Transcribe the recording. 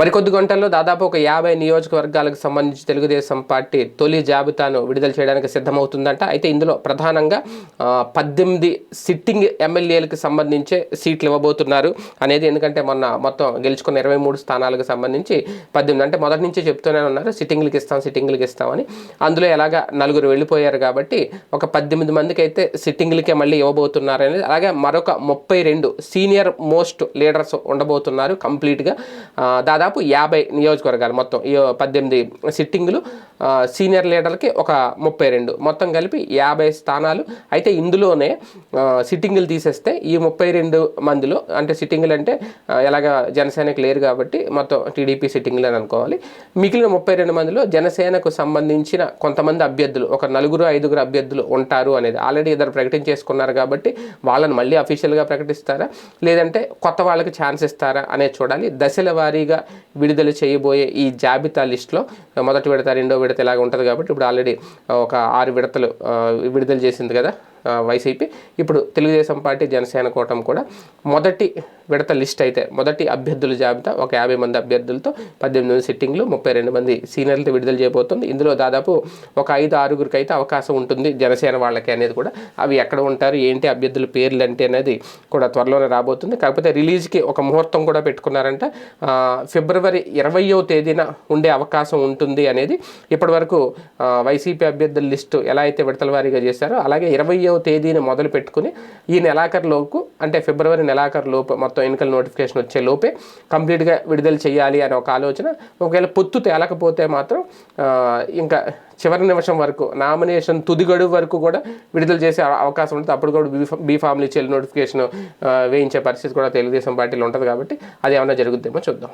మరికొద్ది గంటల్లో దాదాపు ఒక యాభై నియోజకవర్గాలకు సంబంధించి తెలుగుదేశం పార్టీ తొలి జాబితాను విడుదల చేయడానికి సిద్ధమవుతుందంట. అయితే ఇందులో ప్రధానంగా పద్దెనిమిది సిట్టింగ్ ఎమ్మెల్యేలకు సంబంధించే సీట్లు ఇవ్వబోతున్నారు అనేది. ఎందుకంటే మొన్న మొత్తం గెలుచుకున్న ఇరవై మూడు స్థానాలకు సంబంధించి పద్దెనిమిది అంటే మొదటి నుంచి చెప్తూనే ఉన్నారు. సిట్టింగ్లకు ఇస్తాం సిట్టింగ్లకు ఇస్తామని అందులో ఎలాగా నలుగురు వెళ్ళిపోయారు కాబట్టి ఒక పద్దెనిమిది మందికి అయితే సిట్టింగ్లకే మళ్ళీ ఇవ్వబోతున్నారు అనేది. అలాగే మరొక ముప్పై రెండు సీనియర్ మోస్ట్ లీడర్స్ ఉండబోతున్నారు కంప్లీట్గా. దాదాపు దాదాపు యాభై నియోజకవర్గాలు మొత్తం ఈ పద్దెనిమిది సిట్టింగులు సీనియర్ లీడర్కి ఒక ముప్పై రెండు. మొత్తం కలిపి యాభై స్థానాలు. అయితే ఇందులోనే సిట్టింగులు తీసేస్తే ఈ ముప్పై రెండు మందిలో అంటే సిట్టింగులు అంటే ఎలాగ జనసేనకు లేరు కాబట్టి మొత్తం టీడీపీ సిట్టింగులు అని అనుకోవాలి. మిగిలిన ముప్పై రెండు మందిలో జనసేనకు సంబంధించిన కొంతమంది అభ్యర్థులు ఒక నలుగురు ఐదుగురు అభ్యర్థులు ఉంటారు అనేది. ఆల్రెడీ ఇద్దరు ప్రకటించేసుకున్నారు కాబట్టి వాళ్ళని మళ్ళీ అఫీషియల్గా ప్రకటిస్తారా? లేదంటే కొత్త వాళ్ళకి ఛాన్స్ ఇస్తారా అనేది చూడాలి. దశల వారీగా విడుదల చేయబోయే ఈ జాబితా లిస్ట్లో మొదటి విడత రెండో విడత ఇలాగ ఉంటుంది కాబట్టి ఇప్పుడు ఆల్రెడీ ఒక ఆరు విడతలు విడుదల చేసింది కదా. వైసీపీ ఇప్పుడు తెలుగుదేశం పార్టీ జనసేన కూటమి కూడా మొదటి విడత లిస్ట్ అయితే మొదటి అభ్యర్థుల జాబితా ఒక యాభై మంది అభ్యర్థులతో పద్దెనిమిది మంది సిట్టింగ్లు ముప్పై రెండు మంది సీనియర్లతో విడుదల చేయబోతుంది. ఇందులో దాదాపు ఒక ఐదు ఆరుగురికి అయితే అవకాశం ఉంటుంది జనసేన వాళ్ళకి అనేది కూడా. అవి ఎక్కడ ఉంటారు ఏంటి అభ్యర్థుల పేర్లు అంటే అనేది కూడా త్వరలోనే రాబోతుంది. కాకపోతే రిలీజ్కి ఒక ముహూర్తం కూడా పెట్టుకున్నారంట. ఫిబ్రవరి ఇరవయో తేదీన ఉండే అవకాశం ఉంటుంది అనేది ఇప్పటివరకు వైసీపీ అభ్యర్థుల లిస్టు ఎలా అయితే విడతల వారీగా చేశారో అలాగే ఇరవయో తేదీని మొదలు పెట్టుకుని ఈ నెలాఖరులోపు అంటే ఫిబ్రవరి నెలాఖరు లోపు మొత్తం ఎన్నికల నోటిఫికేషన్ వచ్చే లోపే కంప్లీట్గా విడుదల చేయాలి అనే ఒక ఆలోచన ఒకవేళ పొత్తు తేలకపోతే మాత్రం ఇంకా చివరి నిమిషం వరకు నామినేషన్ తుది గడువు వరకు కూడా విడుదల చేసే అవకాశం ఉంటుంది. అప్పుడు కూడా బీ బీ ఫామ్లు ఇచ్చే నోటిఫికేషన్ వేయించే పరిస్థితి కూడా తెలుగుదేశం పార్టీలో ఉంటుంది కాబట్టి అది ఏమైనా జరుగుద్దేమో చూద్దాం.